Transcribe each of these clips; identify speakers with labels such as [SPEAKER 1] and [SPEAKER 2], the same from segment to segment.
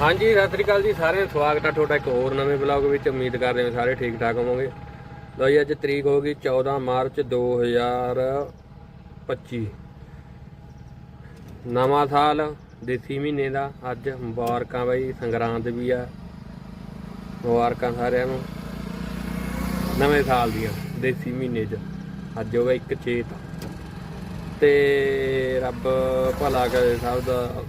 [SPEAKER 1] ਹਾਂਜੀ, ਸਤਿ ਸ੍ਰੀ ਅਕਾਲ ਜੀ, ਸਾਰਿਆਂ ਨੂੰ ਸਵਾਗਤ ਆ ਤੁਹਾਡਾ ਇੱਕ ਹੋਰ ਨਵੇਂ ਵਲੌਗ ਵਿੱਚ। ਉਮੀਦ ਕਰਦੇ ਹਾਂ ਸਾਰੇ ਠੀਕ ਠਾਕ ਹੋਵੋਗੇ। ਲੋ ਜੀ, ਅੱਜ ਤਰੀਕ ਹੋ ਗਈ 14 ਮਾਰਚ 2025 ਨਵਾਂ ਸਾਲ, ਦੇਸੀ ਮਹੀਨੇ ਦਾ, ਅੱਜ ਮੁਬਾਰਕਾਂ ਬਾਈ, ਸੰਗਰਾਂਦ ਵੀ ਆ। ਮੁਬਾਰਕਾਂ ਸਾਰਿਆਂ ਨੂੰ। ਨਵੇਂ ਸਾਲ ਦੀਆਂ, ਦੇਸੀ ਮਹੀਨੇ 'ਚ। ਅੱਜ ਹੋਗਾ ਇੱਕ ਚੇਤ। ਤੇ ਰੱਬ ਭਲਾ ਕਰੇ ਸਭ ਦਾ।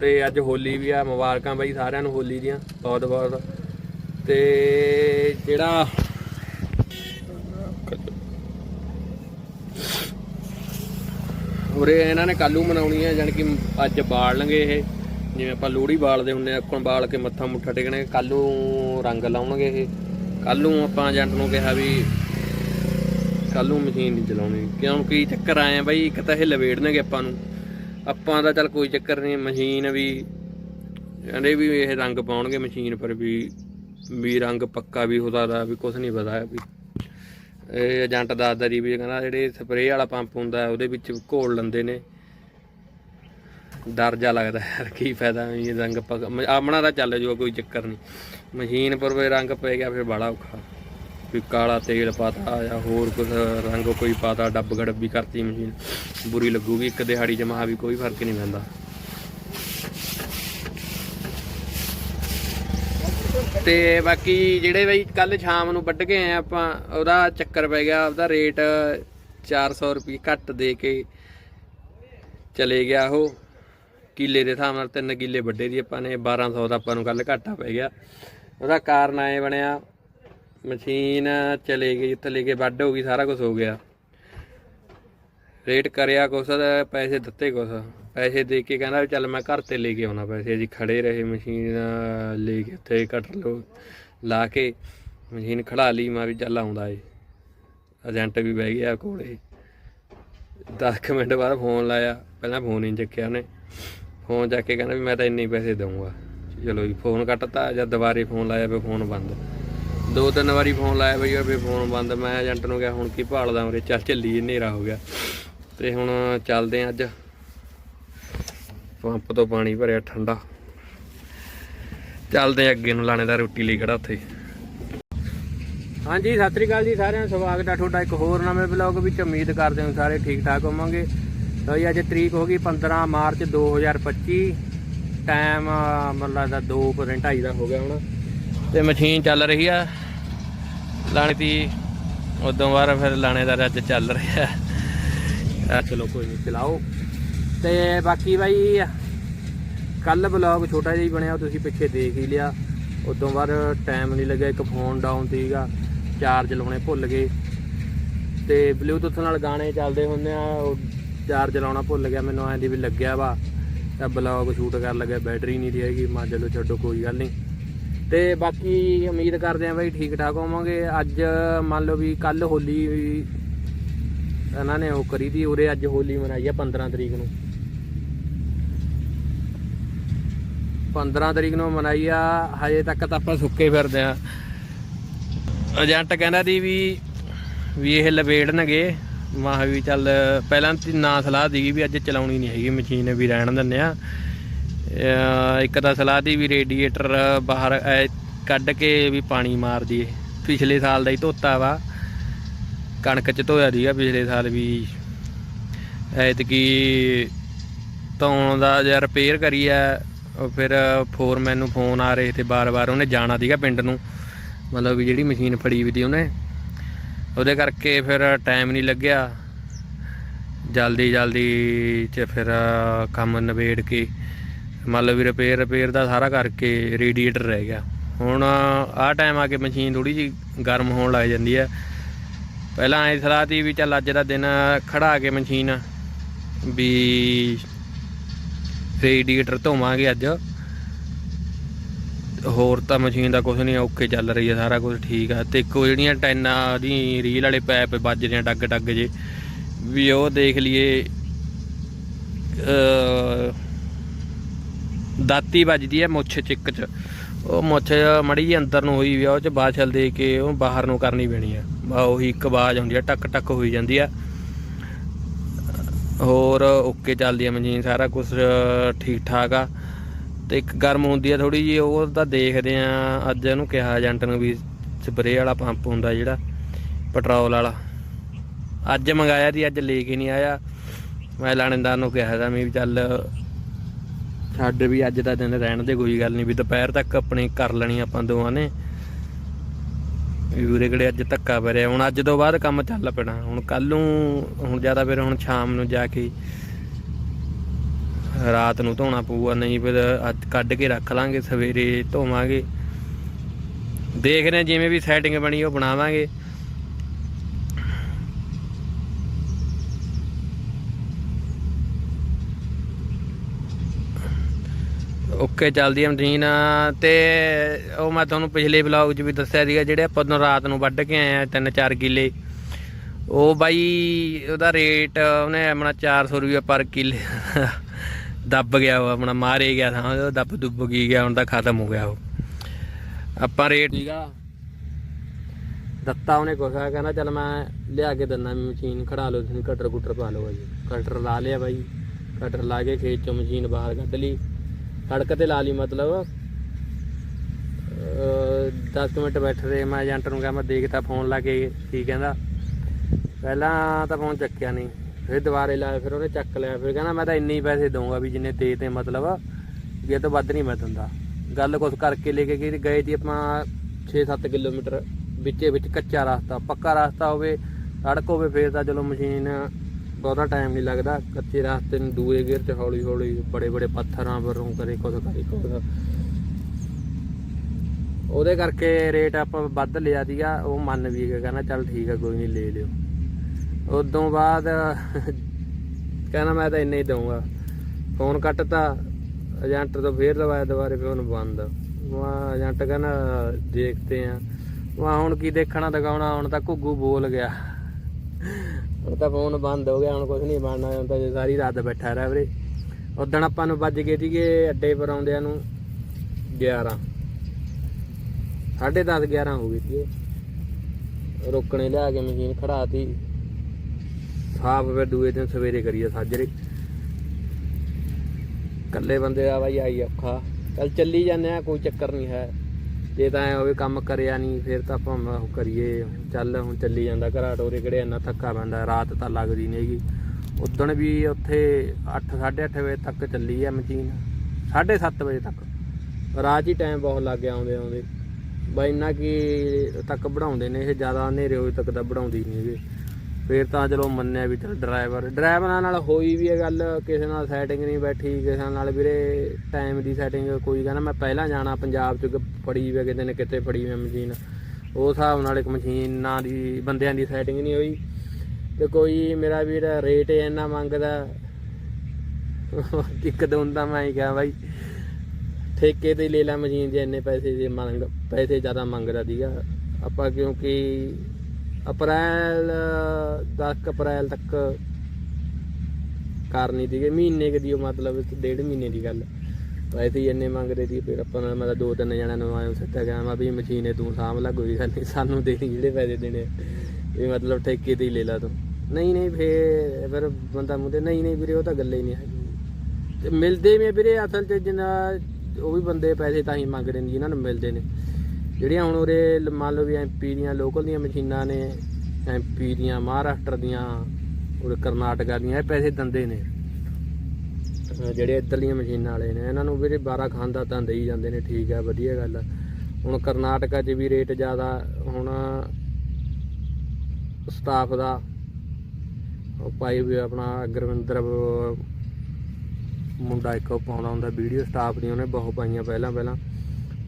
[SPEAKER 1] ਤੇ ਅੱਜ ਹੋਲੀ ਵੀ ਆ, ਮੁਬਾਰਕਾਂ ਬਾਈ ਸਾਰਿਆਂ ਨੂੰ ਹੋਲੀ ਦੀਆਂ, ਬਹੁਤ ਬਹੁਤ। ਤੇ ਜਿਹੜਾ ਉਰੇ ਇਹਨਾਂ ਨੇ ਕੱਲੂ ਮਨਾਉਣੀ ਹੈ ਜਾਣੀ ਕਿ ਅੱਜ ਬਾਲਣਗੇ ਇਹ, ਜਿਵੇਂ ਆਪਾਂ ਲੋਹੜੀ ਬਾਲਦੇ ਹੁੰਨੇ ਆ, ਆਪਾਂ ਬਾਲ ਕੇ ਮੱਥਾ ਮੁੱਠਾ ਟੇਕਣੇ ਕੱਲੂ ਰੰਗ ਲਾਉਣਗੇ ਇਹ। ਕੱਲੂ ਆਪਾਂ ਏਜੰਟ ਨੂੰ ਕਿਹਾ ਵੀ ਕੱਲੂ ਮਸ਼ੀਨ ਨਹੀਂ ਚਲਾਉਣੀ, ਕਿਉਂਕਿ ਚੱਕਰ ਆਏ ਆ ਬਾਈ, ਇੱਕ ਤਾਂ ਇਹ ਲਵੇੜਨਗੇ ਆਪਾਂ ਨੂੰ। ਆਪਾਂ ਦਾ ਚੱਲ ਕੋਈ ਚੱਕਰ ਨਹੀਂ, ਮਸ਼ੀਨ ਵੀ, ਕਹਿੰਦੇ ਵੀ ਇਹ ਰੰਗ ਪਾਉਣਗੇ ਮਸ਼ੀਨ ਪਰ ਵੀ ਵੀ ਰੰਗ ਪੱਕਾ ਵੀ ਹੋ ਸਕਦਾ ਵੀ ਕੁਝ ਨਹੀਂ ਪਤਾ ਵੀ। ਇਹ ਏਜੰਟ ਦੱਸਦਾ ਜੀ ਵੀ ਕਹਿੰਦਾ ਜਿਹੜੇ ਸਪਰੇਅ ਵਾਲਾ ਪੰਪ ਹੁੰਦਾ, ਉਹਦੇ ਵਿੱਚ ਘੋਲ ਲੈਂਦੇ ਨੇ। ਡਰ ਜਾ ਲੱਗਦਾ ਯਾਰ, ਕੀ ਫਾਇਦਾ ਇਹ ਰੰਗ ਪੱਕਾ ਆਪਣਾ ਤਾਂ ਚੱਲ ਜੋ ਕੋਈ ਚੱਕਰ ਨਹੀਂ। ਮਸ਼ੀਨ ਪਰ ਵੀ ਰੰਗ ਪੈ ਗਿਆ, ਫਿਰ ਬੜਾ ਔਖਾ। ਕੋਈ ਕਾਲਾ ਤੇਲ ਪਾਤਾ ਜਾਂ ਹੋਰ ਕੁਝ ਰੰਗ ਕੋਈ ਪਾਤਾ, ਡੱਬ ਗੜਬ ਵੀ ਕਰਤੀ ਮਸ਼ੀਨ, ਬੁਰੀ ਲੱਗੂਗੀ, ਇੱਕ ਦਿਹਾੜੀ ਜਮਾ ਵੀ ਕੋਈ ਫ਼ਰਕ ਨਹੀਂ ਪੈਂਦਾ। ਤੇ ਬਾਕੀ ਜਿਹੜੇ ਬਈ ਕੱਲ ਸ਼ਾਮ ਨੂੰ ਵੱਢ ਕੇ ਆਏ ਆ ਆਪਾਂ, ਉਹਦਾ ਚੱਕਰ ਪੈ ਗਿਆ, ਉਹਦਾ ਰੇਟ 400 ਰੁਪਏ ਘੱਟ ਦੇ ਕੇ ਚਲੇ ਗਿਆ ਉਹ। ਕਿੱਲੇ ਦੇ ਹਿਸਾਬ ਨਾਲ ਤਿੰਨ ਕਿੱਲੇ ਵੱਡੇ ਦੀ ਆਪਾਂ ਨੇ 1200 ਦਾ ਆਪਾਂ ਨੂੰ ਕੱਲ ਘਾਟਾ ਪੈ ਗਿਆ। ਉਹਦਾ ਕਾਰਨ ਆਏ ਬਣਿਆ ਮਸ਼ੀਨ ਚਲੇ ਗਈ ਥੱਲੇ ਕੇ ਵੱਢ ਹੋ ਗਈ, ਸਾਰਾ ਕੁਝ ਹੋ ਗਿਆ। ਰੇਟ ਕਰਿਆ ਕੁਛ, ਤੇ ਪੈਸੇ ਦਿੱਤੇ ਕੁਛ। ਪੈਸੇ ਦੇ ਕੇ ਕਹਿੰਦਾ ਵੀ ਚੱਲ ਮੈਂ ਘਰ ਤੇ ਲੈ ਕੇ ਆਉਣਾ ਪੈਸੇ। ਜੀ ਖੜੇ ਰਹੇ ਮਸ਼ੀਨ ਲੈ ਕੇ, ਉੱਥੇ ਕੱਟ ਲੋ ਲਾ ਕੇ ਮਸ਼ੀਨ ਖੜਾ ਲਈ। ਮੈਂ ਵੀ ਚੱਲ ਆਉਂਦਾ ਏ। ਏਜੰਟ ਵੀ ਬਹਿ ਗਿਆ ਕੋਲੇ। 10 ਮਿੰਟ ਬਾਅਦ ਫੋਨ ਲਾਇਆ। ਪਹਿਲਾਂ ਫੋਨ ਹੀ ਨੀ ਚੱਕਿਆ ਉਹਨੇ। ਫੋਨ ਚੱਕ ਕੇ ਕਹਿੰਦਾ ਵੀ ਮੈਂ ਤਾਂ ਇੰਨੇ ਪੈਸੇ ਦਊਂਗਾ। ਚਲੋ ਜੀ ਫੋਨ ਕੱਟਤਾ ਜਾਂ ਦੁਬਾਰੇ ਫੋਨ ਲਾਇਆ ਵੀ ਫੋਨ ਬੰਦ। ਦੋ ਤਿੰਨ ਵਾਰੀ ਫੋਨ ਲਾਇਆ ਬਈ ਵੀ ਫੋਨ ਬੰਦ, ਮੈਂ ਏਜੰਟ ਨੂੰ ਕਿਹਾ ਹੁਣ ਕੀ ਭਾਲਦਾ ਉਰੇ, ਚੱਲ ਚੱਲੀਏ, ਹਨੇਰਾ ਹੋ ਗਿਆ। ਤੇ ਹੁਣ ਚੱਲਦੇ ਆਂ ਅੱਜ। ਪੰਪ ਤੋਂ ਪਾਣੀ ਭਰਿਆ ਠੰਡਾ। ਚੱਲਦੇ ਅੱਗੇ ਨੂੰ ਲਾਣੇ ਦਾ ਰੋਟੀ ਲਈ ਖੜਾ ਉੱਥੇ। ਹਾਂਜੀ, ਸਤਿ ਸ੍ਰੀ ਅਕਾਲ ਜੀ ਸਾਰਿਆਂ ਨੂੰ ਸਵਾਗਤ ਹੈ ਤੁਹਾਡਾ ਇੱਕ ਹੋਰ ਨਵੇਂ ਵਲੌਗ ਵਿੱਚ। ਉਮੀਦ ਕਰਦੇ ਹਾਂ ਸਾਰੇ ਠੀਕ ਠਾਕ ਹੋਵਾਂਗੇ। ਲਓ ਜੀ, ਅੱਜ ਤਰੀਕ ਹੋ ਗਈ 15 ਮਾਰਚ 2025 ਟਾਈਮ ਮਤਲਬ ਲੱਗਦਾ 2.2 ਦਾ ਹੋ ਗਿਆ ਹੁਣ। ਤੇ ਮਸ਼ੀਨ ਚੱਲ ਰਹੀ ਆ। ਲਾਣੇ ਦੀ ਉਦੋਂ ਬਾਅਦ ਫਿਰ ਲਾਣੇ ਦਾ ਰੱਜ ਚੱਲ ਰਿਹਾ। ਆ ਚਲੋ ਕੋਈ ਨਹੀਂ ਚਲਾਓ। ਤੇ ਬਾਕੀ ਬਾਈ, ਕੱਲ ਬਲੌਗ ਛੋਟਾ ਜਿਹਾ ਹੀ ਬਣਿਆ ਤੁਸੀਂ ਪਿੱਛੇ ਦੇਖ ਹੀ ਲਿਆ। ਉਦੋਂ ਬਾਅਦ ਟਾਈਮ ਨਹੀਂ ਲੱਗਿਆ, ਇੱਕ ਫੋਨ ਡਾਊਨ ਸੀਗਾ। ਚਾਰਜ ਲਾਉਣੇ ਭੁੱਲ ਗਏ। ਤੇ ਬਲੂਟੁੱਥ ਨਾਲ ਗਾਣੇ ਚੱਲਦੇ ਹੁੰਦੇ ਆ, ਉਹ ਚਾਰਜ ਲਾਉਣਾ ਭੁੱਲ ਗਿਆ। ਮੈਨੂੰ ਐਂ ਦੀ ਵੀ ਲੱਗਿਆ ਵਾ, ਤਾਂ ਬਲੌਗ ਸ਼ੂਟ ਕਰਨ ਲੱਗਿਆ ਬੈਟਰੀ ਨਹੀਂ ਰਹੇਗੀ ਮਾ ਚਲੋ ਛੱਡੋ, ਕੋਈ ਗੱਲ ਨਹੀਂ ਤੇ ਬਾਕੀ ਉਮੀਦ ਕਰਦੇ ਆ ਬਈ ਠੀਕ ਠਾਕ ਹੋਵਾਂਗੇ। ਅੱਜ ਮੰਨ ਲਓ ਵੀ ਕੱਲ ਹੋਲੀ ਵੀ ਇਹਨਾਂ ਨੇ ਉਹ ਕਰੀ ਦੀ, ਉਰੇ ਅੱਜ ਹੋਲੀ ਮਨਾਈ ਆ 15 ਤਰੀਕ ਨੂੰ। 15 ਤਰੀਕ ਨੂੰ ਮਨਾਈ ਆ, ਹਜੇ ਤੱਕ ਤਾਂ ਆਪਾਂ ਸੁੱਕੇ ਫਿਰਦੇ ਆ ਏਜੰਟ ਕਹਿੰਦਾ ਦੀ ਵੀ ਵੀ ਇਹ ਲਵੇੜਨਗੇ ਮਾਹ ਵੀ ਚੱਲ, ਪਹਿਲਾਂ ਤਾਂ ਨਾ ਸਲਾਹ ਦੀਗੀ ਵੀ ਅੱਜ ਚਲਾਉਣੀ ਨਹੀਂ ਹੈਗੀ, ਮਸ਼ੀਨ ਵੀ ਰਹਿਣ ਦਿੰਦੇ ਆ। ਇੱਕ ਤਾਂ ਸਲਾਹ ਦੀ ਵੀ ਰੇਡੀਏਟਰ ਬਾਹਰ ਕੱਢ ਕੇ ਵੀ ਪਾਣੀ ਮਾਰ ਦਈਏ। ਪਿਛਲੇ ਸਾਲ ਦਾ ਹੀ ਧੋਤਾ ਵਾ। ਕਣਕ ਚ ਧੋਇਆ ਸੀਗਾ ਪਿਛਲੇ ਸਾਲ ਵੀ। ਐਤਕੀ ਧੋਣ ਦਾ ਜਾਂ ਰਿਪੇਅਰ ਕਰੀ ਆ ਫਿਰ ਫੋਰਮੈਨ ਨੂੰ ਫੋਨ ਆ ਰਹੇ ਤੇ ਬਾਰ-ਬਾਰ ਉਹਨੇ ਜਾਣਾ ਸੀਗਾ ਪਿੰਡ ਨੂੰ। ਮਤਲਬ ਵੀ ਜਿਹੜੀ ਮਸ਼ੀਨ ਫੜੀ ਵੀ ਤੀ ਉਹਨੇ। ਉਹਦੇ ਕਰਕੇ ਫਿਰ ਟਾਈਮ ਨਹੀਂ ਲੱਗਿਆ। ਜਲਦੀ ਜਲਦੀ ਚ ਫਿਰ ਕੰਮ ਨਿਬੇੜ ਕੇ ਮੰਨ ਲਓ ਵੀ ਰਿਪੇਅਰ ਰਿਪੇਅਰ ਦਾ ਸਾਰਾ ਕਰਕੇ ਰੇਡੀਏਟਰ ਰਹਿ ਗਿਆ। ਹੁਣ ਆਹ ਟਾਈਮ ਆ ਕੇ ਮਸ਼ੀਨ ਥੋੜੀ ਜੀ ਗਰਮ ਹੋਣ ਲੱਗ ਜਾਂਦੀ ਹੈ। ਪਹਿਲਾਂ ਐ ਸਲਾਹ ਤੀ ਵੀ ਚੱਲ ਅੱਜ ਦਾ ਦਿਨ ਖੜਾ ਕੇ ਮਸ਼ੀਨ ਵੀ ਰੇਡੀਏਟਰ ਧੋਵਾਂਗੇ ਅੱਜ। ਹੋਰ ਤਾਂ ਮਸ਼ੀਨ ਦਾ ਕੁਝ ਨਹੀਂ ਔਖੇ ਚੱਲ ਰਹੀ ਹੈ, ਸਾਰਾ ਕੁਝ ਠੀਕ ਆ। ਤੇ ਇੱਕੋ ਜਿਹੜੀਆਂ ਟੈਨਾਂ ਦੀ ਰੀਲ ਵਾਲੇ ਪੈਪ ਵੱਜ ਰਹੇ ਡੱਗ ਡੱਗ ਜੇ, ਵੀ ਉਹ ਦੇਖ ਲਈਏ ਅ ਦਾਤੀ ਵੱਜਦੀ ਹੈ ਮੁੱਛ ਚ ਇੱਕ ਚ। ਉਹ ਮੁੱਛ ਮੜੀ ਜੀ ਅੰਦਰ ਨੂੰ ਹੋਈ ਵੀ ਆ, ਉਹ ਚ ਬਾਛਲ ਦੇ ਕੇ ਉਹ ਬਾਹਰ ਨੂੰ ਕਰਨੀ ਪੈਣੀ ਆ। ਉਹੀ ਇੱਕ ਆਵਾਜ਼ ਆਉਂਦੀ ਆ, ਟਕ ਟਕ ਹੋਈ ਜਾਂਦੀ ਆ। ਹੋਰ ਓਕੇ ਚੱਲਦੀ ਆ ਮਸ਼ੀਨ, ਸਾਰਾ ਕੁਝ ਠੀਕ ਠਾਕ ਆ। ਤੇ ਇੱਕ ਗਰਮ ਹੁੰਦੀ ਆ ਥੋੜੀ ਜੀ ਉਹ ਤਾਂ ਦੇਖਦੇ ਆ। ਅੱਜ ਇਹਨੂੰ ਕਿਹਾ ਏਜੰਟ ਨੂੰ ਵੀ ਸਪਰੇਅ ਵਾਲਾ ਪੰਪ ਹੁੰਦਾ ਜਿਹੜਾ, ਪੈਟਰੋਲ ਵਾਲਾ। ਅੱਜ ਮੰਗਾਇਆ ਜੀ ਅੱਜ ਲੈ ਕੇ ਨਹੀਂ ਆਇਆ। ਮੈਂ ਲਾਣੇਦਾਰ ਨੂੰ ਕਿਹਾ ਤਾਂ ਵੀ ਚੱਲ ਸਾਡੇ ਵੀ ਅੱਜ ਦਾ ਦਿਨ ਰਹਿਣ ਦੇ, ਕੋਈ ਗੱਲ ਨਹੀਂ ਵੀ ਦੁਪਹਿਰ ਤੱਕ ਆਪਣੀ ਕਰ ਲੈਣੀ ਆਪਾਂ ਦੋਵਾਂ ਨੇ। ਵੀ ਉਰੇ ਕਿਹੜੇ ਅੱਜ ਧੱਕਾ ਪੈ ਹੁਣ ਅੱਜ ਤੋਂ ਬਾਅਦ ਕੰਮ ਚੱਲ ਪੈਣਾ। ਹੁਣ ਕੱਲ ਨੂੰ, ਹੁਣ ਜ਼ਿਆਦਾ ਫਿਰ ਹੁਣ ਸ਼ਾਮ ਨੂੰ ਜਾ ਕੇ ਰਾਤ ਨੂੰ ਧੋਣਾ ਪਊਗਾ। ਨਹੀਂ ਫਿਰ ਅੱਜ ਕੱਢ ਕੇ ਰੱਖ ਲਾਂਗੇ, ਸਵੇਰੇ ਧੋਵਾਂਗੇ। ਦੇਖਦੇ ਜਿਵੇਂ ਵੀ ਸੈਟਿੰਗ ਬਣੀ ਉਹ ਬਣਾਵਾਂਗੇ। ਕੇ ਚੱਲਦੀ ਹੈ ਮਸ਼ੀਨ, ਤੇ ਉਹ ਮੈਂ ਤੁਹਾਨੂੰ ਪਿਛਲੇ ਵਲੌਗ 'ਚ ਵੀ ਦੱਸਿਆ ਸੀਗਾ, ਜਿਹੜੇ ਆਪਾਂ ਨੂੰ ਰਾਤ ਨੂੰ ਵੱਢ ਕੇ ਆਏ ਆ ਤਿੰਨ ਚਾਰ ਕਿੱਲੇ। ਉਹ ਬਾਈ ਉਹਦਾ ਰੇਟ ਉਹਨੇ ਆਪਣਾ 400 ਰੁਪਏ ਪਰ ਕਿੱਲੇ ਦੱਬ ਗਿਆ ਉਹ, ਆਪਣਾ ਮਾਰੇ ਗਿਆ ਥਾਂ, ਉਹ ਦੱਬ ਦੁੱਬ ਗਈ ਗਿਆ, ਹੁਣ ਤਾਂ ਖਤਮ ਹੋ ਗਿਆ ਉਹ। ਆਪਾਂ ਰੇਟ ਸੀਗਾ ਦਿੱਤਾ ਉਹਨੇ ਕੋਸਾ ਕਹਿੰਦਾ ਚੱਲ ਮੈਂ ਲਿਆ ਕੇ ਦਿੰਦਾ ਮਸ਼ੀਨ ਖੜਾ ਲਓ, ਤੁਸੀਂ ਕਟਰ ਕੁਟਰ ਪਾ ਲਓ ਬਾਈ। ਕਟਰ ਲਾ ਲਿਆ ਬਾਈ ਕਟਰ ਲਾ ਕੇ ਖੇਤ ਚੋਂ ਮਸ਼ੀਨ ਬਾਹਰ ਕੱਢ ਲਈ। ਸੜਕ ਤੇ ਲਾ ਲਈ ਮਤਲਬ। 10 ਮਿੰਟ ਬੈਠੇ ਰਹੇ, ਮੈਂ ਏਜੰਟ ਨੂੰ ਕਿਹਾ, ਮੈਂ ਦੇਖਤਾ ਫੋਨ ਲਾ ਕੇ ਕੀ ਕਹਿੰਦਾ। ਪਹਿਲਾਂ ਤਾਂ ਫੋਨ ਚੱਕਿਆ ਨਹੀਂ, ਫਿਰ ਦੁਬਾਰੇ ਲਾਇਆ, ਫਿਰ ਉਹਨੇ ਚੱਕ ਲਿਆ, ਫਿਰ ਕਹਿੰਦਾ, ਮੈਂ ਤਾਂ ਇੰਨੇ ਹੀ ਪੈਸੇ ਦਊਂਗਾ ਵੀ ਜਿੰਨੇ ਦੇ ਤੇ ਮਤਲਬ, ਵੀ ਇਹ ਤੋਂ ਵੱਧ ਨਹੀਂ ਮੈਂ ਦਿੰਦਾ। ਗੱਲ ਕੁਛ ਕਰਕੇ ਲੈ ਕੇ ਗਏ ਗਏ ਸੀ ਆਪਾਂ 6-7 ਕਿਲੋਮੀਟਰ ਵਿੱਚੇ ਵਿੱਚ ਕੱਚਾ ਰਸਤਾ, ਪੱਕਾ ਰਸਤਾ ਹੋਵੇ, ਸੜਕ ਹੋਵੇ, ਫੇਰ ਤਾਂ ਚਲੋ ਮਸ਼ੀਨ ਬਹੁਤਾ ਟਾਈਮ ਨਹੀਂ ਲੱਗਦਾ। ਕੱਚੇ ਰਸਤੇ ਨੂੰ ਦੂਏ ਗੇਰ 'ਚ ਹੌਲੀ ਹੌਲੀ ਬੜੇ ਬੜੇ ਪੱਥਰਾਂ ਵਰੋਂ ਕਰੇ ਕੁਛ ਕਰੇ ਕੁਛ। ਉਹਦੇ ਕਰਕੇ ਰੇਟ ਆਪਾਂ ਵੱਧ ਲਿਆ ਸੀਗਾ। ਉਹ ਮੰਨ ਵੀ ਗਿਆ, ਕਹਿੰਦਾ ਚੱਲ ਠੀਕ ਆ, ਕੋਈ ਨਹੀਂ ਲੈ ਲਿਓ। ਉਦੋਂ ਬਾਅਦ ਕਹਿੰਦਾ ਮੈਂ ਤਾਂ ਇੰਨੇ ਹੀ ਦਊਂਗਾ। ਫੋਨ ਕੱਟਤਾ ਏਜੰਟ ਤੋਂ ਫੇਰ ਲਵਾਇਆ ਦੁਬਾਰੇ ਫੋਨ ਬੰਦ। ਵਾ ਏਜੰਟ ਕਹਿੰਦਾ, ਦੇਖਦੇ ਆ। ਵਾ ਹੁਣ ਕੀ ਦੇਖਣਾ, ਦਿਖਾਉਣਾ, ਹੁਣ ਤਾਂ ਘੁੱਗੂ ਬੋਲ ਗਿਆ। ਹੁਣ ਤਾਂ ਫੋਨ ਬੰਦ ਹੋ ਗਿਆ, ਹੁਣ ਕੁਝ ਨਹੀਂ ਬਣਨਾ, ਹੁਣ ਤਾਂ ਜੇ ਸਾਰੀ ਰਾਤ ਬੈਠਾ ਰਿਹਾ ਵੀਰੇ। ਉਦੋਂ ਆਪਾਂ ਨੂੰ ਵੱਜ ਗਏ ਸੀਗੇ ਅੱਡੇ ਪਰ ਆਉਂਦਿਆਂ ਨੂੰ 11 10:30 11 ਹੋ ਗਏ ਸੀਗੇ। ਰੋਕਣੇ ਲਿਆ ਕੇ ਮਸ਼ੀਨ ਖੜਾਤੀ। ਸਾਫ਼ ਫਿਰ ਦੂਏ ਦਿਨ ਸਵੇਰੇ ਕਰੀਏ ਸਾਜਰੇ। ਇਕੱਲੇ ਬੰਦੇ ਦਾ ਬਾਈ ਆਈ ਔਖਾ। ਚੱਲ ਚੱਲੀ ਜਾਂਦੇ ਆ, ਕੋਈ ਚੱਕਰ ਨਹੀਂ ਹੈ। ਜੇ ਤਾਂ ਐ ਹੋਵੇ ਕੰਮ ਕਰਿਆ ਨਹੀਂ ਫਿਰ ਤਾਂ ਆਪਾਂ ਉਹ ਕਰੀਏ। ਚੱਲ ਹੁਣ ਚੱਲੀ ਜਾਂਦਾ ਘਰਾਂ ਟੋਰੇ ਕਿਹੜੇ ਇੰਨਾ ਥੱਕਾ ਪੈਂਦਾ, ਰਾਤ ਤਾਂ ਲੱਗਦੀ ਨਹੀਂ ਹੈਗੀ। ਉਦੋਂ ਵੀ ਉੱਥੇ 8 8:30 ਵਜੇ ਤੱਕ ਚੱਲੀ ਆ ਮਸ਼ੀਨ। 7:30 ਵਜੇ ਤੱਕ। ਰਾਤ ਹੀ ਟਾਈਮ ਬਹੁਤ ਲੱਗ ਗਿਆ ਆਉਂਦੇ ਆਉਂਦੇ। ਬਈ ਇੰਨਾ ਕਿ ਤੱਕ ਵਧਾਉਂਦੇ ਨੇ, ਇਹ ਜ਼ਿਆਦਾ ਹਨੇਰੇ ਹੋਏ ਤੱਕ ਤਾਂ ਵਧਾਉਂਦੀ ਨਹੀਂ ਹੈਗੇ। ਫੇਰ ਤਾਂ ਚਲੋ ਮੰਨਿਆ ਵੀ ਚਲ ਡਰਾਈਵਰ ਡਰਾਈਵਰਾਂ ਨਾਲ ਹੋਈ ਵੀ ਇਹ ਗੱਲ, ਕਿਸੇ ਨਾਲ ਸੈਟਿੰਗ ਨਹੀਂ ਬੈਠੀ, ਕਿਸੇ ਨਾਲ ਵੀਰੇ ਟਾਈਮ ਦੀ ਸੈਟਿੰਗ ਕੋਈ ਕਹਿੰਦਾ ਮੈਂ ਪਹਿਲਾਂ ਜਾਣਾ ਪੰਜਾਬ ਚ ਫੜੀ ਵੇ ਕਿਤੇ ਨੇ ਕਿਤੇ ਫੜੀ ਵੇ ਮਸ਼ੀਨ ਉਹ ਹਿਸਾਬ ਨਾਲ ਇੱਕ ਮਸ਼ੀਨਾਂ ਦੀ, ਬੰਦਿਆਂ ਦੀ ਸੈਟਿੰਗ ਨਹੀਂ ਹੋਈ। ਤੇ ਕੋਈ ਮੇਰਾ ਵੀਰ ਰੇਟ ਇੰਨਾ ਮੰਗਦਾ, ਇੱਕ ਦੋ ਹੁੰਦਾ ਮੈਂ ਹੀ ਕਿਹਾ ਬਾਈ, ਠੇਕੇ ਤੇ ਲੈ ਲੈ ਮਸ਼ੀਨ ਜੇ ਇੰਨੇ ਪੈਸੇ ਜੇ ਮੰਗ, ਪੈਸੇ ਜ਼ਿਆਦਾ ਮੰਗਦਾ ਸੀਗਾ। ਆਪਾਂ ਕਿਉਂਕਿ ਅਪ੍ਰੈਲ 10 ਅਪ੍ਰੈਲ ਤੱਕ ਕਰਨੀ ਸੀਗੇ। ਮਹੀਨੇ ਕੁ ਦੀ ਮਤਲਬ ਡੇਢ ਮਹੀਨੇ ਦੀ ਗੱਲ। ਪੈਸੇ ਹੀ ਇੰਨੇ ਮੰਗਦੇ ਸੀ, ਫਿਰ ਆਪਾਂ ਨਾਲ ਮੈਂ ਦੋ ਤਿੰਨ ਜਣਿਆਂ ਨੂੰ ਆਇਆ ਸੱਟਿਆ ਗਿਆ ਮੈਂ ਵੀ ਮਸ਼ੀਨੇ ਤੂੰ ਸਾਂਭ ਲੈ, ਕੋਈ ਗੱਲ ਨਹੀਂ ਸਾਨੂੰ ਦੇਣੀ ਜਿਹੜੇ ਪੈਸੇ ਦੇਣੇ ਆ। ਵੀ ਮਤਲਬ ਠੇਕੇ ਤੇ ਹੀ ਲੈ ਲਾ ਤੂੰ। ਨਹੀਂ ਨਹੀਂ, ਫੇਰ ਫਿਰ ਬੰਦਾ ਮੁੰਡੇ, ਨਹੀਂ ਨਹੀਂ ਵੀਰੇ, ਉਹ ਤਾਂ ਗੱਲੇ ਹੀ ਨਹੀਂ ਹੈਗੀ ਤੇ ਮਿਲਦੇ ਵੀ ਆ ਵੀਰੇ, ਅਸਲ 'ਚ ਜਿੰਨਾ ਉਹ ਵੀ ਬੰਦੇ ਪੈਸੇ ਤਾਂ ਹੀ ਮੰਗਦੇ ਨੇ, ਜਿਨ੍ਹਾਂ ਨੂੰ ਮਿਲਦੇ ਨੇ। ਜਿਹੜੀਆਂ ਹੁਣ ਉਰੇ ਮੰਨ ਲਓ ਵੀ ਐਮਪੀ ਦੀਆਂ ਲੋਕਲ ਦੀਆਂ ਮਸ਼ੀਨਾਂ ਨੇ ਐਮਪੀ ਦੀਆਂ, ਮਹਾਰਾਸ਼ਟਰ ਦੀਆਂ, ਉਰੇ ਕਰਨਾਟਕਾ ਦੀਆਂ, ਇਹ ਪੈਸੇ ਦਿੰਦੇ ਨੇ। ਅਹ ਜਿਹੜੇ ਇੱਧਰਲੀਆਂ ਮਸ਼ੀਨਾਂ ਵਾਲੇ ਨੇ, ਇਹਨਾਂ ਨੂੰ ਵੀਰੇ 12 ਖਾਂਦਾ ਤਾਂ ਦੇਈ ਜਾਂਦੇ ਨੇ, ਠੀਕ ਆ ਵਧੀਆ ਗੱਲ ਹੁਣ ਕਰਨਾਟਕਾ 'ਚ ਵੀ ਰੇਟ ਜ਼ਿਆਦਾ, ਹੁਣ ਸਟਾਫ ਦਾ, ਉਹ ਪਾਈ ਵੀ ਆਪਣਾ ਗੁਰਵਿੰਦਰ ਵ- ਮੁੰਡਾ ਇੱਕ ਉਹ ਪਾਉਣਾ ਹੁੰਦਾ ਵੀਡੀਓ ਸਟਾਫ ਦੀ, ਉਹਨੇ ਬਹੁਤ ਪਾਈਆਂ ਪਹਿਲਾਂ ਪਹਿਲਾਂ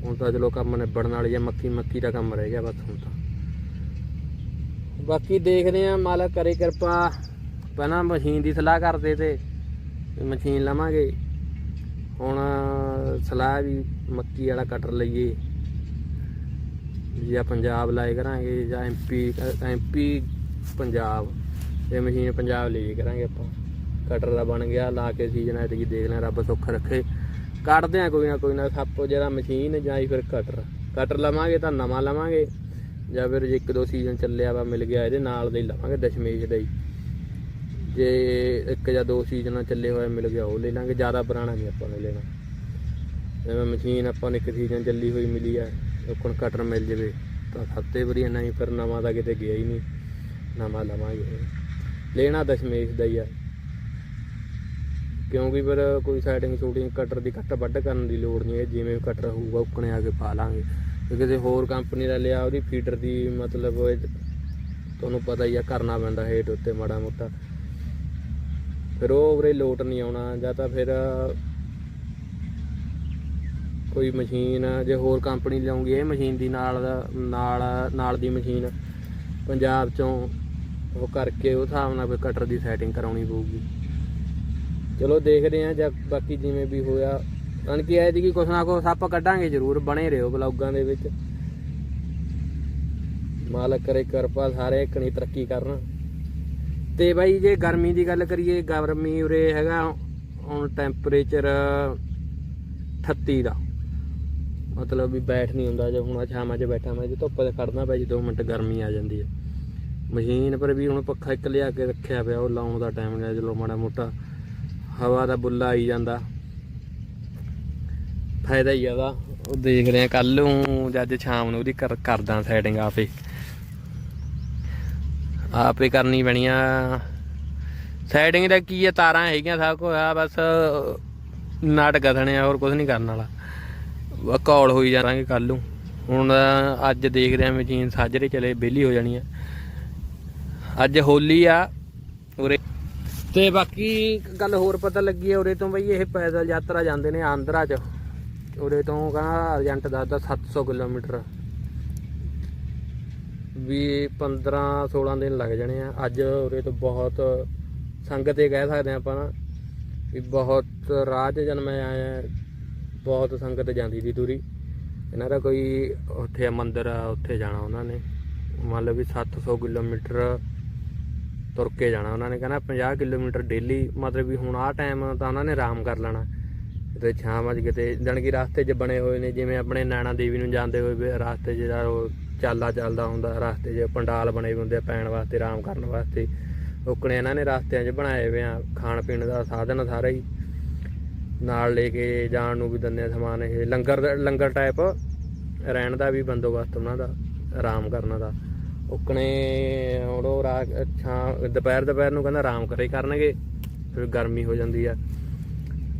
[SPEAKER 1] ਹੁਣ ਤਾਂ ਚਲੋ ਕੰਮ ਨਿਬੜਨ ਵਾਲੀ ਆ ਮੱਕੀ ਮੱਕੀ ਦਾ ਕੰਮ ਰਹਿ ਗਿਆ ਬਸ ਹੁਣ ਤਾਂ। ਬਾਕੀ ਦੇਖਦੇ ਆ ਮਾਲਕ ਕਰੇ ਕਿਰਪਾ। ਪਹਿਲਾਂ ਮਸ਼ੀਨ ਦੀ ਸਲਾਹ ਕਰਦੇ ਤੇ ਮਸ਼ੀਨ ਲਵਾਂਗੇ। ਹੁਣ ਸਲਾਹ ਵੀ ਮੱਕੀ ਵਾਲਾ ਕਟਰ ਲਈਏ। ਜਾਂ ਪੰਜਾਬ ਲਾਏ ਕਰਾਂਗੇ, ਜਾਂ ਐਮਪੀ ਐਮਪੀ ਪੰਜਾਬ। ਇਹ ਮਸ਼ੀਨ ਪੰਜਾਬ ਲਈ ਕਰਾਂਗੇ ਆਪਾਂ। ਕਟਰ ਦਾ ਬਣ ਗਿਆ, ਲਾ ਕੇ ਸੀਜ਼ਨ ਐਤਕੀ ਦੇਖ ਲੈ ਰੱਬ ਸੁੱਖ ਰੱਖੇ। ਕੱਢਦੇ ਆ ਕੋਈ ਨਾ ਕੋਈ ਨਾ, ਸੱਪ ਜਿਹੜਾ ਮਸ਼ੀਨ ਜਾਂ ਹੀ ਫਿਰ ਕਟਰ ਕਟਰ ਲਵਾਂਗੇ ਤਾਂ ਨਵਾਂ ਲਵਾਂਗੇ, ਜਾਂ ਫਿਰ ਜੇ ਇੱਕ ਦੋ ਸੀਜ਼ਨ ਚੱਲਿਆ ਵਾ, ਮਿਲ ਗਿਆ, ਇਹਦੇ ਨਾਲ ਦਾ ਲਵਾਂਗੇ, ਦਸ਼ਮੇਸ਼ ਦਾ ਹੀ। ਜੇ ਇੱਕ ਜਾਂ ਦੋ ਸੀਜ਼ਨਾਂ ਚੱਲੇ ਹੋਏ, ਮਿਲ ਗਿਆ, ਉਹ ਲੈ ਲਾਂਗੇ, ਜ਼ਿਆਦਾ ਪੁਰਾਣਾ ਨਹੀਂ ਆਪਾਂ ਨੇ ਲੈਣਾ। ਜਿਵੇਂ ਮਸ਼ੀਨ ਆਪਾਂ ਨੂੰ ਇੱਕ ਸੀਜ਼ਨ ਚੱਲੀ ਹੋਈ ਮਿਲੀ ਆ ਲੋਕਣ ਕਟਰ ਮਿਲ ਜਵੇ, ਤਾਂ ਸੱਤੇ ਵਧੀਆ ਨਹੀਂ, ਫਿਰ ਨਵਾਂ ਤਾਂ ਕਿਤੇ ਗਿਆ ਹੀ ਨਹੀਂ। ਨਵਾਂ ਲਵਾਂਗੇ। ਲੈਣਾ ਦਸ਼ਮੇਸ਼ ਦਾ ਹੀ ਆ। ਕਿਉਂਕਿ ਫਿਰ ਕੋਈ ਸੈਟਿੰਗ ਸ਼ੂਟਿੰਗ ਕਟਰ ਦੀ ਕੱਟ ਵੱਢ ਕਰਨ ਦੀ ਲੋੜ ਨਹੀਂ ਹੈ। ਜਿਵੇਂ ਕਟਰ ਹੋਊਗਾ, ਉੱਕਣੇ ਆ ਕੇ ਪਾ ਲਾਂਗੇ। ਕਿਸੇ ਹੋਰ ਕੰਪਨੀ ਦਾ ਲਿਆ, ਉਹਦੀ ਫੀਡਰ ਦੀ ਮਤਲਬ ਤੁਹਾਨੂੰ ਪਤਾ ਹੀ ਆ, ਕਰਨਾ ਪੈਂਦਾ ਹੇਠ ਉੱਤੇ ਮਾੜਾ ਮੋਟਾ। ਫਿਰ ਉਹ ਉਰੇ ਲੋਟ ਨਹੀਂ ਆਉਣਾ, ਜਾਂ ਤਾਂ ਫਿਰ ਕੋਈ ਮਸ਼ੀਨ ਜੇ ਹੋਰ ਕੰਪਨੀ ਲਿਆਉਂਗੀ, ਇਹ ਮਸ਼ੀਨ ਦੀ ਨਾਲ ਨਾਲ ਨਾਲ ਦੀ ਮਸ਼ੀਨ ਪੰਜਾਬ ਚੋਂ ਉਹ ਕਰਕੇ ਉਹ ਹਿਸਾਬ ਨਾਲ ਫਿਰ ਕਟਰ ਦੀ ਸੈਟਿੰਗ ਕਰਾਉਣੀ ਪਊਗੀ। ਚਲੋ ਦੇਖਦੇ ਆਂ ਜਾਂ ਬਾਕੀ ਜਿਵੇਂ ਵੀ ਹੋਇਆ। ਅਨ ਕੀ ਜੀ ਕਿ ਕੁਛ ਨਾ ਕੁਛ ਆਪਾਂ ਕੱਢਾਂਗੇ ਜ਼ਰੂਰ, ਬਣੇ ਰਹੋ ਬਲੌਗਾਂ ਦੇ ਵਿੱਚ। ਮਾਲਕ ਕਰੇ ਕਿਰਪਾ, ਸਾਰੇ ਕਣੀ ਤਰੱਕੀ ਕਰਨ। ਤੇ ਬਾਈ ਜੇ ਗਰਮੀ ਦੀ ਗੱਲ ਕਰੀਏ, ਗਰਮੀ ਉਰੇ ਹੈਗਾ ਹੁਣ ਟੈਂਪਰੇਚਰ 38 ਦਾ। ਮਤਲਬ ਵੀ ਬੈਠ ਨਹੀਂ ਹੁੰਦਾ, ਜੇ ਹੁਣ ਸ਼ਾਮਾਂ 'ਚ ਬੈਠਾ ਮੈਂ, ਜੇ ਧੁੱਪ ਤੇ ਖੜਨਾ ਪੈ ਜੇ 2 ਮਿੰਟ ਗਰਮੀ ਆ ਜਾਂਦੀ ਹੈ। ਮਸ਼ੀਨ ਪਰ ਵੀ ਹੁਣ ਪੱਖਾ ਇੱਕ ਲਿਆ ਕੇ ਰੱਖਿਆ ਪਿਆ, ਉਹ ਲਾਉਣ ਦਾ ਟਾਈਮ ਨਹੀਂ ਚਲੋ ਮਾੜਾ ਮੋਟਾ ਹਵਾ ਦਾ ਬੁੱਲਾ ਆਈ ਜਾਂਦਾ। ਫਾਇਦਾ ਹੀ ਆਦਾ ਉਹ ਦੇਖ ਰਹੇ ਆ ਕੱਲ ਨੂੰ ਜਦ ਸ਼ਾਮ ਨੂੰ ਉਹਦੀ ਕਰ ਕਰਦਾ ਸੈਟਿੰਗ ਆਪੇ। ਆਪੇ ਕਰਨੀ ਪੈਣੀ ਆ। ਸੈਟਿੰਗ ਦਾ ਕੀ ਆ, ਤਾਰਾਂ ਹੈਗੀਆਂ ਸਭ ਕੁਝ ਆ, ਬਸ ਨਾਟ ਗਥਣੇ ਆ, ਹੋਰ ਕੁਝ ਨਹੀਂ ਕਰਨ ਵਾਲਾ। ਬਸ ਕੌਲ ਹੋਈ ਜਾਵਾਂਗੇ ਕੱਲ ਨੂੰ। ਹੁਣ ਅੱਜ ਦੇਖਦੇ ਆ ਮਸ਼ੀਨ ਸਾਜਰੇ ਚਲੇ ਬੇਲੀ ਹੋ ਜਾਣੀ ਆ। ਅੱਜ ਹੋਲੀ ਆ, ਉਰੇ। ਤੇ ਬਾਕੀ ਗੱਲ ਹੋਰ ਪਤਾ ਲੱਗੀ ਹੈ, ਉਰੇ ਤੋਂ ਬਈ ਇਹ ਪੈਦਲ ਯਾਤਰਾ ਜਾਂਦੇ ਨੇ ਆਂਧਰਾ ਚ। ਉਰੇ ਤੋਂ ਕਹਿੰਦਾ ਏਜੰਟ ਦੱਸਦਾ 700 ਕਿਲੋਮੀਟਰ। ਵੀ 15 16 ਦਿਨ ਲੱਗ ਜਾਣੇ ਆ। ਅੱਜ ਉਰੇ ਤੋਂ ਬਹੁਤ ਸੰਗਤ ਇਹ ਕਹਿ ਸਕਦੇ ਆਪਾਂ ਨਾ, ਵੀ ਬਹੁਤ ਰਾਹ 'ਚ ਜਦ ਮੈਂ ਆਇਆ, ਬਹੁਤ ਸੰਗਤ ਜਾਂਦੀ ਦੀ ਦੂਰੀ। ਇਹਨਾਂ ਦਾ ਕੋਈ ਉੱਥੇ ਆ ਮੰਦਿਰ ਆ, ਉੱਥੇ ਜਾਣਾ ਉਹਨਾਂ ਨੇ। ਮੰਨ ਲਓ ਵੀ 700 ਕਿਲੋਮੀਟਰ ਤੁਰ ਕੇ ਜਾਣਾ। ਉਹਨਾਂ ਨੇ ਕਹਿੰਦਾ 50 ਕਿਲੋਮੀਟਰ ਡੇਲੀ ਮਤਲਬ ਵੀ ਹੁਣ ਆਹ ਟਾਈਮ ਤਾਂ ਉਹਨਾਂ ਨੇ ਆਰਾਮ ਕਰ ਲੈਣਾ। ਕਿਤੇ ਸ਼ਾਮ ਅੱਜ ਕਿਤੇ ਜਾਣੀ ਕਿ ਰਸਤੇ 'ਚ ਬਣੇ ਹੋਏ ਨੇ, ਜਿਵੇਂ ਆਪਣੇ ਨੈਣਾ ਦੇਵੀ ਨੂੰ ਜਾਂਦੇ ਹੋਏ ਰਸਤੇ 'ਚ ਜਿਹੜਾ ਉਹ ਚਾਲਾ ਚੱਲਦਾ ਹੁੰਦਾ, ਰਸਤੇ 'ਚ ਪੰਡਾਲ ਬਣੇ ਹੁੰਦੇ ਆ ਪੈਣ ਵਾਸਤੇ, ਆਰਾਮ ਕਰਨ ਵਾਸਤੇ। ਓਕਣੇ ਇਹਨਾਂ ਨੇ ਰਸਤਿਆਂ 'ਚ ਬਣਾਏ ਹੋਏ ਆ, ਖਾਣ ਪੀਣ ਦਾ ਸਾਧਨ ਸਾਰਾ ਹੀ। ਨਾਲ ਲੈ ਕੇ ਜਾਣ ਨੂੰ ਵੀ ਦਿੰਦੇ ਸਮਾਨ ਇਹ, ਲੰਗਰ ਦਾ- ਲੰਗਰ ਟਾਈਪ ਰਹਿਣ ਦਾ ਵੀ ਬੰਦੋਬਸਤ ਉਹਨਾਂ ਦਾ, ਆਰਾਮ ਕਰਨ ਦਾ। ਉਕਣੇ ਹੁਣ ਉਹ ਰਾਤ ਛਾਂ, ਦੁਪਹਿਰ ਦੁਪਹਿਰ ਨੂੰ ਕਹਿੰਦਾ ਆਰਾਮ ਕਰੇ ਕਰਨਗੇ, ਫਿਰ ਗਰਮੀ ਹੋ ਜਾਂਦੀ ਆ।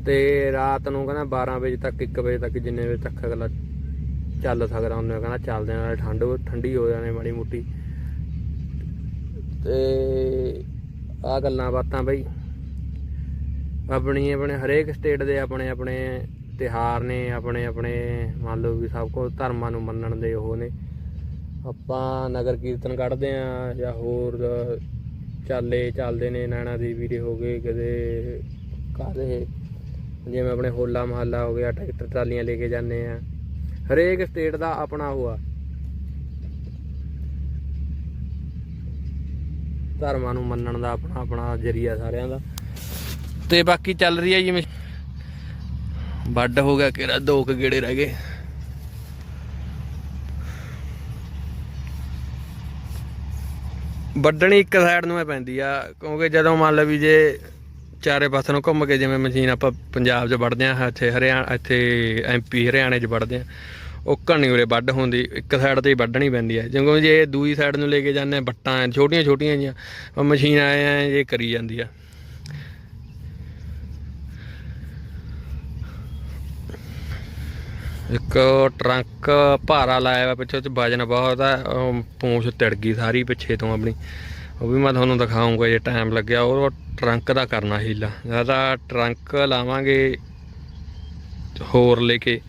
[SPEAKER 1] ਤੇ ਰਾਤ ਨੂੰ ਕਹਿੰਦਾ 12 ਵਜੇ ਤੱਕ 1 ਵਜੇ ਤੱਕ ਜਿੰਨੇ ਵਜੇ ਤੱਕ ਅਗਲਾ ਚੱਲ ਸਕਦਾ, ਉਹਨੇ ਕਹਿੰਦਾ ਚੱਲਦੇ ਨਾਲ ਠੰਡ, ਠੰਡੀ ਹੋ ਜਾਣੇ ਮਾੜੀ ਮੋਟੀ। ਤੇ ਆ ਗੱਲਾਂ ਬਾਤਾਂ ਬਈ। ਆਪਣੀ, ਆਪਣੇ ਹਰੇਕ ਸਟੇਟ ਦੇ ਆਪਣੇ ਆਪਣੇ ਤਿਹਾਰ ਨੇ, ਆਪਣੇ ਆਪਣੇ ਮੰਨ ਲਓ ਵੀ ਸਭ ਕੁਝ ਧਰਮਾਂ ਨੂੰ ਮੰਨਣ ਦੇ ਉਹ ਨੇ। ਆਪਾਂ ਨਗਰ ਕੀਰਤਨ ਕੱਢਦੇ ਆ ਜਾਂ ਹੋਰ ਚਾਲੇ ਚੱਲਦੇ ਨੇ, ਨੈਣਾ ਦੇਵੀ ਦੇ ਹੋ ਗਏ, ਕਦੇ ਕਾਦੇ ਜਿਵੇਂ ਆਪਣੇ ਹੋਲਾ ਮਹੱਲਾ ਹੋ ਗਿਆ, ਟਰੈਕਟਰ ਟਰਾਲੀਆਂ ਲੈ ਕੇ ਜਾਂਦੇ ਆ। ਹਰੇਕ ਸਟੇਟ ਦਾ ਆਪਣਾ ਹੋਆ ਧਰਮਾਂ ਨੂੰ ਮੰਨਣ ਦਾ ਆਪਣਾ ਆਪਣਾ ਜਰੀਆ ਸਾਰਿਆਂ ਦਾ। ਤੇ ਬਾਕੀ ਚੱਲ ਰਹੀ ਹੈ ਜਿਵੇਂ ਵੱਡ ਹੋ ਗਿਆ, ਕਿਹੜਾ ਦੋ ਕੁ ਗੇੜੇ ਰਹਿ ਗਏ। ਵੱਢਣੀ ਇੱਕ ਸਾਈਡ ਨੂੰ ਹੀ ਪੈਂਦੀ ਆ ਕਿਉਂਕਿ ਜਦੋਂ ਮੰਨ ਲਓ ਵੀ ਜੇ ਚਾਰੇ ਪਾਸੇ ਨੂੰ ਘੁੰਮ ਕੇ ਜਿਵੇਂ ਮਸ਼ੀਨ ਆਪਾਂ ਪੰਜਾਬ 'ਚ ਵੱਢਦੇ ਆ ਇੱਥੇ ਹਰਿਆਣਾ ਇੱਥੇ ਐਮਪੀ ਹਰਿਆਣੇ 'ਚ ਵੱਢਦੇ ਆ ਉਹ ਘਣੀ ਉਰੇ ਵੱਢ ਹੁੰਦੀ ਇੱਕ ਸਾਈਡ ਤੇ ਹੀ ਵੱਢਣੀ ਪੈਂਦੀ ਹੈ ਜਿਵੇਂ ਜੇ ਦੂਜੀ ਸਾਈਡ ਨੂੰ ਲੈ ਕੇ ਜਾਂਦੇ ਆ, ਵੱਟਾਂ ਛੋਟੀਆਂ ਛੋਟੀਆਂ ਜੀਆਂ ਉਹ ਮਸ਼ੀਨ ਆਏ ਆ ਇਹ ਕਰੀ ਜਾਂਦੀ ਆ। ਇੱਕ ਟਰੰਕ ਭਾਰਾ ਲਾਇਆ ਵਾ ਪਿੱਛੇ ਚ ਵਜਨ ਬਹੁਤ ਆ, ਉਹ ਪੂੰਛ ਤਿੜ ਗਈ ਸਾਰੀ ਪਿੱਛੇ ਤੋਂ ਆਪਣੀ। ਉਹ ਵੀ ਮੈਂ ਤੁਹਾਨੂੰ ਦਿਖਾਉਂਗਾ ਜੇ ਟਾਈਮ ਲੱਗਿਆ, ਉਹ ਟਰੰਕ ਦਾ ਕਰਨਾ ਹੀਲਾ ਜ਼ਿਆਦਾ ਟਰੰਕ ਲਾਵਾਂਗੇ, ਹੋਰ ਲੈ ਕੇ।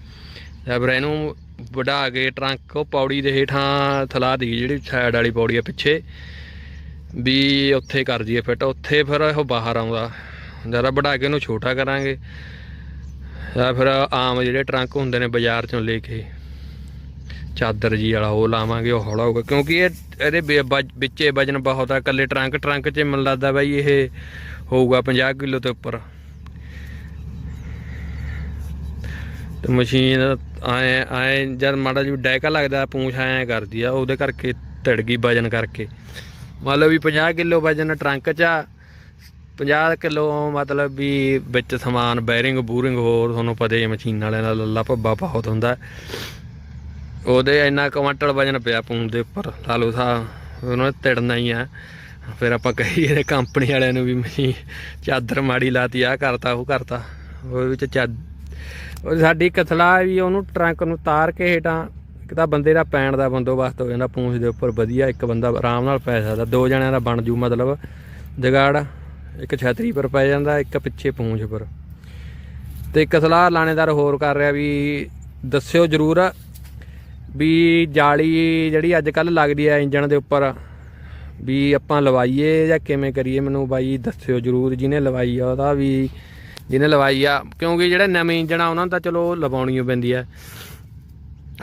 [SPEAKER 1] ਜਾਂ ਫਿਰ ਇਹਨੂੰ ਵਢਾ ਕੇ ਟਰੰਕ ਉਹ ਪੌੜੀ ਦੇ ਹੇਠਾਂ ਥਲਾ ਦੀ, ਜਿਹੜੀ ਸਾਈਡ ਵਾਲੀ ਪੌੜੀ ਆ ਪਿੱਛੇ, ਵੀ ਉੱਥੇ ਕਰ ਦਈਏ ਫਿੱਟ ਉੱਥੇ ਫਿਰ ਉਹ ਬਾਹਰ ਆਉਂਦਾ। ਜ਼ਿਆਦਾ ਵਢਾ ਕੇ ਉਹਨੂੰ ਛੋਟਾ ਕਰਾਂਗੇ। ਜਾਂ ਫਿਰ ਆਮ ਜਿਹੜੇ ਟਰੰਕ ਹੁੰਦੇ ਨੇ ਬਾਜ਼ਾਰ ਚੋਂ ਲੈ ਕੇ ਚਾਦਰ ਜੀ ਵਾਲਾ ਉਹ ਲਾਵਾਂਗੇ, ਉਹ ਹੌਲਾ ਹੋਊਗਾ। ਕਿਉਂਕਿ ਇਹ ਇਹਦੇ ਵਿ- ਵਿੱਚੇ ਵਜਨ ਬਹੁਤ ਆ, ਇਕੱਲੇ ਟਰੰਕ ਟਰੰਕ 'ਚ ਮੈਨੂੰ ਲੱਗਦਾ ਬਾਈ ਇਹ ਹੋਊਗਾ 50 ਕਿਲੋ ਤੋਂ ਉੱਪਰ। ਤੇ ਮਸ਼ੀਨ ਆਏ ਆਏ ਜਦ ਮਾੜਾ ਜਿਹਾ ਡੈਕਾ ਲੱਗਦਾ, ਪੂੰਛ ਐਂ ਕਰਦੀ ਆ, ਉਹਦੇ ਕਰਕੇ ਧੜ ਗਈ ਵਜਨ ਕਰਕੇ। ਮੰਨ ਲਓ ਵੀ 50 ਕਿਲੋ ਵਜਨ ਟਰੰਕ 'ਚ ਆ 50 ਕਿਲੋ ਮਤਲਬ ਵੀ ਵਿੱਚ ਸਮਾਨ ਬੈਰਿੰਗ ਬੂਰਿੰਗ ਹੋਰ ਤੁਹਾਨੂੰ ਪਤਾ ਹੀ ਹੈ, ਮਸ਼ੀਨ ਵਾਲਿਆਂ ਦਾ ਲੱਲਾ ਭੱਬਾ ਬਹੁਤ ਹੁੰਦਾ। ਉਹਦੇ ਇੰਨਾ ਕੁਆਂਟਲ ਵਜਨ ਪਿਆ ਪੂਣ ਦੇ ਉੱਪਰ, ਲਾਲੂ ਲਓ ਉਹਨਾਂ ਨੇ ਤਿੜਨਾ ਹੀ ਆ। ਫਿਰ ਆਪਾਂ ਕਹੀਏ ਕੰਪਨੀ ਵਾਲਿਆਂ ਨੂੰ ਵੀ ਮਸ਼ੀਨ, ਚਾਦਰ ਮਾੜੀ ਲਾਤੀ ਆ ਕਰਤਾ, ਉਹ ਕਰਤਾ। ਉਹ ਵਿੱਚ ਚੱਦ ਉਹ ਸਾਡੀ ਇੱਕ ਵੀ ਉਹਨੂੰ ਟਰੰਕ ਨੂੰ ਤਾਰ ਕੇ ਹੇਠਾਂ, ਇੱਕ ਤਾਂ ਬੰਦੇ ਦਾ ਪੈਣ ਦਾ ਬੰਦੋਬਸਤ ਹੋ ਜਾਂਦਾ, ਪੂੰਛ ਦੇ ਉੱਪਰ ਵਧੀਆ, ਇੱਕ ਬੰਦਾ ਆਰਾਮ ਨਾਲ ਪੈ ਸਕਦਾ, ਦੋ ਜਣਿਆਂ ਦਾ ਬਣ ਜੂ ਮਤਲਬ, ਜਗਾੜ। ਇੱਕ ਛਤਰੀ ਪਰ ਪੈ ਜਾਂਦਾ, ਇੱਕ ਪਿੱਛੇ ਪੂੰਛ ਪਰ। ਤੇ ਇੱਕ ਸਲਾਹ ਲਾਣੇਦਾਰ ਹੋਰ ਕਰ ਰਿਹਾ ਵੀ ਦੱਸਿਓ ਜਰੂਰ ਵੀ ਜਾਲੀ ਜਿਹੜੀ ਅੱਜ ਕੱਲ ਲੱਗਦੀ ਹੈ ਇੰਜਣ ਦੇ ਉੱਪਰ, ਵੀ ਆਪਾਂ ਲਵਾਈਏ ਜਾਂ ਕਿਵੇਂ ਕਰੀਏ ਮੈਨੂੰ ਬਾਈ ਦੱਸਿਓ ਜਰੂਰ ਜਿਹਨੇ ਲਵਾਈ ਆ ਉਹਦਾ ਵੀ, ਜਿਹਨੇ ਲਵਾਈ ਆ, ਕਿਉਂਕਿ ਜਿਹੜੇ ਨਵੇਂ ਇੰਜਣ ਆ ਉਹਨਾਂ ਨੂੰ ਤਾਂ ਚਲੋ ਲਵਾਉਣੀ ਪੈਂਦੀ ਆ।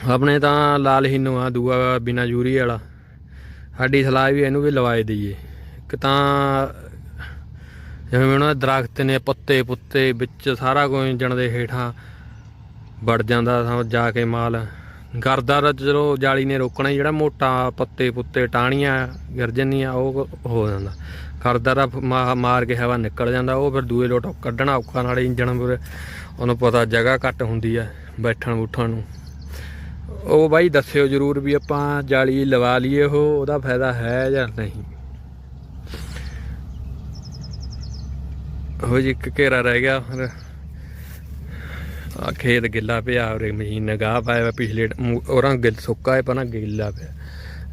[SPEAKER 1] ਆਪਣੇ ਤਾਂ ਲਾਲ ਹੀਨੋ ਆ, ਦੂਆ ਬਿਨਾ ਯੂਰੀ ਵਾਲਾ। ਸਾਡੀ ਸਲਾਹ ਵੀ ਇਹਨੂੰ ਵੀ ਲਵਾਏ ਦਈਏ। ਇੱਕ ਤਾਂ ਜਿਵੇਂ ਉਹਨਾਂ ਦੇ ਦਰਖਤ ਨੇ ਪੱਤੇ ਪੁੱਤੇ ਵਿੱਚ ਸਾਰਾ ਕੁਝ ਇੰਜਣ ਦੇ ਹੇਠਾਂ ਵੜ ਜਾਂਦਾ ਤਾਂ ਜਾ ਕੇ ਮਾਲ। ਗਰਦਾ ਤਾਂ ਚਲੋ ਜਾਲੀ ਨੇ ਰੋਕਣਾ ਹੀ, ਜਿਹੜਾ ਮੋਟਾ ਪੱਤੇ ਪੁੱਤੇ ਟਾਹਣੀਆਂ ਗਿਰ ਜਾਂਦੀਆਂ ਉਹ ਹੋ ਜਾਂਦਾ। ਗਰਦਾ ਦਾ ਮਾਰ ਕੇ ਹਵਾ ਨਿਕਲ ਜਾਂਦਾ ਉਹ ਫਿਰ ਦੂਏ ਲੋਟ ਕੱਢਣਾ ਔਖਾ ਨਾਲੇ ਇੰਜਣ ਫਿਰ ਉਹਨੂੰ ਪਤਾ ਜਗ੍ਹਾ ਘੱਟ ਹੁੰਦੀ ਆ ਬੈਠਣ ਬੂਠਣ ਨੂੰ। ਉਹ ਬਾਈ ਦੱਸਿਓ ਜਰੂਰ ਵੀ ਆਪਾਂ ਜਾਲੀ ਲਵਾ ਲਈਏ ਉਹ ਉਹਦਾ ਫਾਇਦਾ ਹੈ ਜਾਂ ਨਹੀਂ? ਉਹ ਜੀ ਇੱਕ ਘੇਰਾ ਰਹਿ ਗਿਆ, ਫਿਰ ਆ ਖੇਤ ਗਿੱਲਾ ਪਿਆ, ਉਰੇ ਮਸ਼ੀਨ ਨੇ ਗਾਹ ਪਾਇਆ ਪਿਛਲੇ ਉਹਨਾਂ ਗਿੱਲ ਸੁੱਕਾ ਹੈ, ਪਰ ਗਿੱਲਾ ਪਿਆ।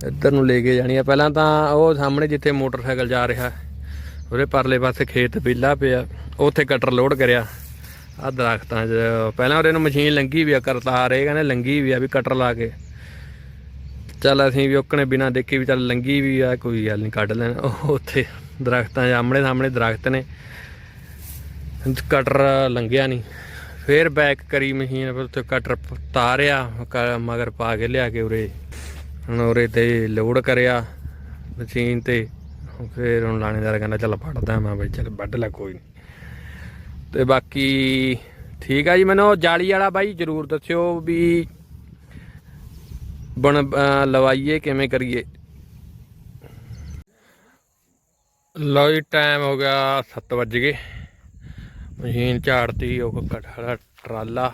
[SPEAKER 1] ਇੱਧਰ ਨੂੰ ਲੈ ਕੇ ਜਾਣੀ ਆ, ਪਹਿਲਾਂ ਤਾਂ ਉਹ ਸਾਹਮਣੇ ਜਿੱਥੇ ਮੋਟਰਸਾਈਕਲ ਜਾ ਰਿਹਾ ਉਹਦੇ ਪਰਲੇ ਪਾਸੇ ਖੇਤ ਵਿਹਲਾ ਪਿਆ, ਉੱਥੇ ਕਟਰ ਲੋਡ ਕਰਿਆ। ਆ ਦਰਖਤਾਂ 'ਚ, ਪਹਿਲਾਂ ਉਹਦੇ ਨੂੰ ਮਸ਼ੀਨ ਲੰਗੀ ਵੀ ਆ, ਕਰਤਾਰ, ਇਹ ਕਹਿੰਦੇ ਲੰਗੀ ਵੀ ਆ ਵੀ ਕਟਰ ਲਾ ਕੇ। ਚੱਲ ਅਸੀਂ ਵੀ ਓਕਣੇ ਬਿਨਾ ਦੇਖੇ ਵੀ ਚੱਲ ਲੰਗੀ ਵੀ ਆ, ਕੋਈ ਗੱਲ ਨਹੀਂ ਕੱਢ ਲੈਣ। ਉਹ ਉੱਥੇ ਦਰਖਤਾਂ 'ਚ ਆਮਣੇ ਸਾਹਮਣੇ ਦਰਖਤ ਨੇ। ਕਟਰ ਲੰਘਿਆ ਨਹੀਂ। ਫੇਰ ਬੈਕ ਕਰੀ ਮਸ਼ੀਨ, ਫਿਰ ਉੱਥੇ ਕਟਰ ਤਾਰਿਆ, ਕ- ਮਗਰ ਪਾ ਕੇ ਲਿਆ ਕੇ ਉਰੇ। ਹੁਣ ਉਰੇ ਤੇ ਲੋਡ ਕਰਿਆ ਮਸ਼ੀਨ ਤੇ। ਫੇਰ ਹੁਣ ਲਾਣੇਦਾਰ ਕਹਿੰਦਾ, ਚੱਲ ਫੜਦਾ ਮੈਂ ਬਈ, ਚੱਲ ਵੱਢ ਲੈ ਕੋਈ ਨਹੀਂ। ਤੇ ਬਾਕੀ ਠੀਕ ਆ ਜੀ ਮੈਨੂੰ, ਜਾਲੀ ਵਾਲਾ ਬਾਈ, ਜਰੂਰ ਦੱਸਿਓ ਵੀ ਬਣ ਲਵਾਈਏ, ਕਿਵੇਂ ਕਰੀਏ। ਲਓ ਜੀ ਟਾਈਮ ਹੋ ਗਿਆ 7 ਵਜ ਗਏ। ਮਸ਼ੀਨ ਝਾੜਤੀ, ਉਹ ਕਠੜਾ ਟਰਾਲਾ,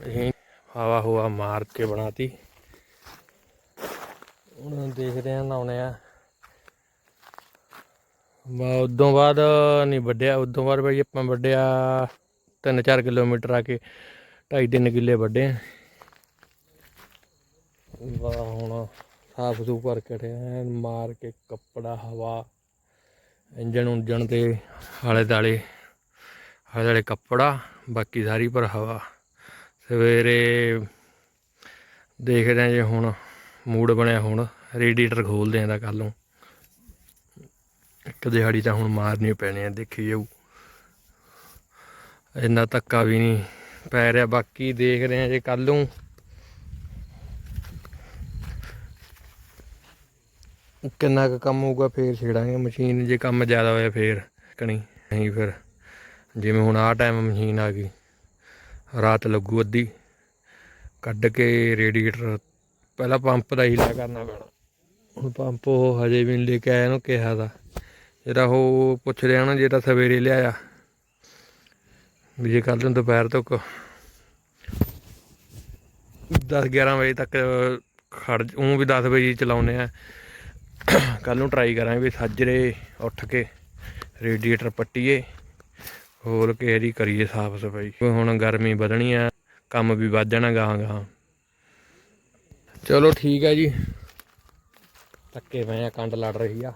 [SPEAKER 1] ਮਸ਼ੀਨ ਹਵਾ ਹੁਆ ਮਾਰ ਕੇ ਬਣਾਤੀ। ਹੁਣ ਦੇਖਦੇ ਆ ਨਾਉਣੇ ਆ। ਬਾ, ਉਦੋਂ ਬਾਅਦ ਨਹੀਂ ਵੱਡਿਆ ਉਦੋਂ ਬਾਅਦ ਬਈ ਆਪਾਂ ਵੱਡਿਆ 3-4 ਕਿਲੋਮੀਟਰ ਆ ਕੇ 2.5-3 ਕਿੱਲੇ ਵੱਡੇ ਆ। ਵਾ ਹੁਣ ਸਾਫ਼ ਸੂਫ ਕਰਕੇ ਹਟਿਆ ਮਾਰ ਕੇ ਕੱਪੜਾ, ਹਵਾ ਇੰਜਣ ਉਂਜਣ ਤੇ ਆਲੇ ਦਾਲੇ ਆਲੇ ਦਾਲੇ ਕੱਪੜਾ, ਬਾਕੀ ਸਾਰੀ ਪਰ ਹਵਾ। ਸਵੇਰੇ ਦੇਖਦੇ ਆ ਜੇ ਹੁਣ ਮੂਡ ਬਣਿਆ ਹੁਣ, ਰੇਡੀਏਟਰ ਖੋਲਦੇ ਆਂ ਦਾ ਕੱਲ ਨੂੰ। ਇੱਕ ਦਿਹਾੜੀ ਤਾਂ ਹੁਣ ਮਾਰਨੀ ਪੈਣੀ ਆ, ਦੇਖੀ ਜਾਊ। ਇੰਨਾ ਧੱਕਾ ਵੀ ਨਹੀਂ ਪੈ ਰਿਹਾ, ਬਾਕੀ ਦੇਖਦੇ ਆ ਜੇ ਕੱਲ ਨੂੰ। ਕਿੰਨਾ ਕੁ ਕੰਮ ਹੋਊਗਾ, ਫੇਰ ਛੇੜਾਂਗੇ ਮਸ਼ੀਨ, ਜੇ ਕੰਮ ਜ਼ਿਆਦਾ ਹੋਇਆ ਫੇਰ ਕਣੀ ਨਹੀਂ ਫਿਰ। ਜਿਵੇਂ ਹੁਣ ਆਹ ਟਾਈਮ ਮਸ਼ੀਨ ਆ ਗਈ। ਰਾਤ ਲੱਗੂ ਅੱਧੀ। ਕੱਢ ਕੇ ਰੇਡੀਏਟਰ ਪਹਿਲਾਂ ਪੰਪ ਦਾ ਹੀਲਾ ਕਰਨਾ ਪੈਣਾ। ਹੁਣ ਪੰਪ ਉਹ ਹਜੇ ਵੀ ਨਹੀਂ ਲੈ ਕੇ ਆਇਆ, ਇਹਨੂੰ ਕਿਹਾ ਦਾ ਜਿਹੜਾ ਉਹ ਪੁੱਛ ਰਿਹਾ ਨਾ, ਜਿਹੜਾ ਸਵੇਰੇ ਲਿਆਇਆ। ਵੀ ਜੇ ਕੱਲ ਨੂੰ ਦੁਪਹਿਰ ਤੱਕ 10 11 ਵਜੇ ਤੱਕ ਖੜ ਉਹ ਵੀ 10 ਵਜੇ ਚਲਾਉਨੇ ਆ। ਕੱਲ ਨੂੰ ਟਰਾਈ ਕਰਾਂਗੇ ਵੀ ਸੱਜਰੇ ਉੱਠ ਕੇ ਰੇਡੀਏਟਰ ਪੱਟੀਏ। ਹੋਰ ਕਿਸੇ ਇਹਦੀ ਕਰੀਏ ਸਾਫ਼ ਸਫ਼ਾਈ? ਹੁਣ ਗਰਮੀ ਵਧਣੀ ਆ, ਕੰਮ ਵੀ ਵੱਧ ਜਾਣਾ ਗਾਹਾਂ ਗਾਹਾਂ। ਚਲੋ ਠੀਕ ਹੈ ਜੀ। ਧੱਕੇ ਪਏ ਆ ਕੰਡ ਲੜ ਰਹੀ ਆ।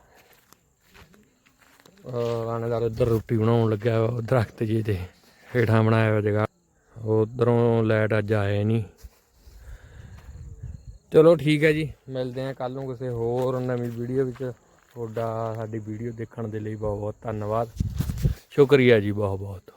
[SPEAKER 1] ਆਣੇਦਾਰ ਉੱਧਰ ਰੋਟੀ ਬਣਾਉਣ ਲੱਗਿਆ ਉਹ ਦਰਖਤ ਜੀ ਤੇ ਹੇਠਾਂ ਬਣਾਇਆ ਹੋਇਆ ਜਗ੍ਹਾ। ਉਧਰੋਂ ਲਾਈਟ ਅੱਜ ਆਏ ਨਹੀਂ ਚਲੋ ਠੀਕ ਹੈ ਜੀ, ਮਿਲਦੇ ਆ ਕੱਲ ਨੂੰ ਕਿਸੇ ਹੋਰ ਨਵੀਂ ਵੀਡੀਓ ਵਿੱਚ। ਤੁਹਾਡਾ ਸਾਡੀ ਵੀਡੀਓ ਦੇਖਣ ਦੇ ਲਈ ਬਹੁਤ ਬਹੁਤ ਧੰਨਵਾਦ। ਸ਼ੁਕਰੀਆ ਜੀ ਬਹੁਤ ਬਹੁਤ